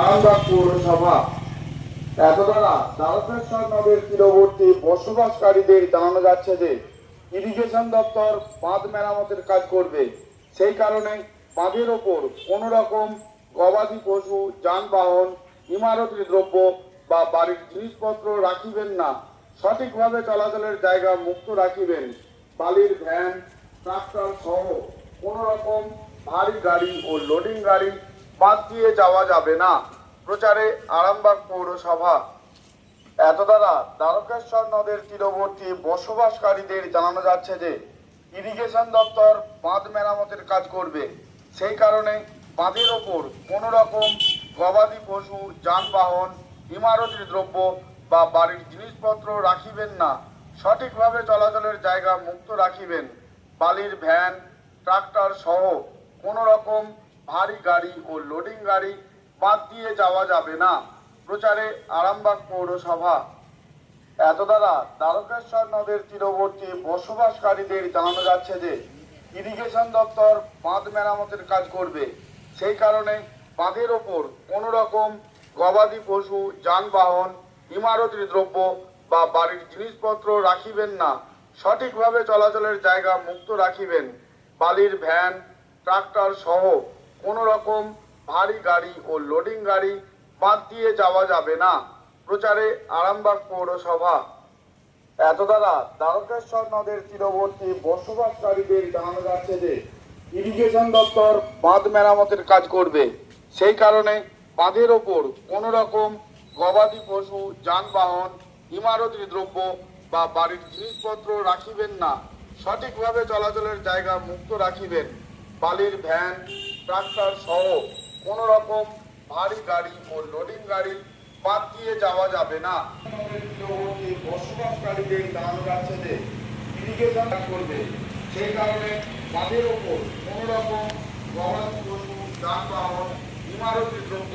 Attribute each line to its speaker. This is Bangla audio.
Speaker 1: আরামবাগ পৌরসভা এতদ্বারা দ্বারকেশ্বর নদের তীরবর্তী বসবাসকারীদের জানানো যাচ্ছে যে ইরিগেশন দপ্তর বাঁধ মেরামতের কাজ করবে। সেই কারণে বাঁধের ওপর কোনো রকম গবাদি পশু, যানবাহন, ইমারতি দ্রব্য বা বাড়ির জিনিসপত্র রাখিবেন না। সঠিকভাবে চলাচলের জায়গা মুক্ত রাখিবেন। বালির ভ্যান, ট্রাক্টর সহ কোনো রকম ভারী গাড়ি ও লোডিং গাড়ি বাদ দিয়ে যাওয়া যাবে না। প্রচারে আরামবাগ পৌরসভা। এত দ্বারা দ্বারকেশ্বর নদের তীরবর্তী বসবাসকারীদের জানানো যাচ্ছে যে ইরিগেশন দপ্তর বাঁধ মেরামতের কাজ করবে। সেই কারণে বাঁধের ওপর কোনো রকম গবাদি পশু, যানবাহন ইমারতি দ্রব্য বা বাড়ির জিনিসপত্র রাখিবেন না। সঠিকভাবে চলাচলের জায়গা মুক্ত রাখিবেন। বালির ভ্যান, ট্রাক্টর সহ কোনো রকম ভারী গাড়ি ও লোডিং গাড়ি বাদ দিয়ে যাওয়া যাবে না। প্রচারে আরামবাগ পৌরসভা। এত দ্বারা দ্বারকেশ্বর নদের তীরবর্তী বসবাসকারীদের জানানো যাচ্ছে যে ইরিগেশন দপ্তর বাঁধ মেরামতের কাজ করবে। সেই কারণে বাঁধের ওপর কোনো রকম গবাদি পশু, যানবাহন, ইমারতি দ্রব্য বা বাড়ির জিনিসপত্র রাখিবেন না। সঠিকভাবে চলাচলের জায়গা মুক্ত রাখিবেন। বালির ভ্যান, ট্রাক্টর সহ কোনো রকম ভারী গাড়ি ও লোডিং গাড়ি বাদ দিয়ে যাওয়া যাবে না। প্রচারে আরামবাগ পৌরসভা। এত দ্বারা দ্বারকেশ্বর নদের তীরবর্তী বসবাসকারীদের জানানো যাচ্ছে যে ইরিগেশন দপ্তর বাঁধ মেরামতের কাজ করবে। সেই কারণে বাঁধের ওপর কোনো রকম গবাদি পশু, যানবাহন, ইমারতি দ্রব্য বা বাড়ির জিনিসপত্র রাখিবেন না। সঠিকভাবে চলাচলের জায়গা মুক্ত রাখিবেন। বালির ভ্যান ট্রাক্টর সহ কোনো রকম ভারী গাড়ি ও লোডিং গাড়ি বাদ দিয়ে যাওয়া যাবে না। বসবাসকারীদের গান গাছেদের ইরিগেশন করবে। সেই কারণে তাদের ওপর কোনো রকম গবাদি পশু, যানবাহন, ইমারতি দ্রব্য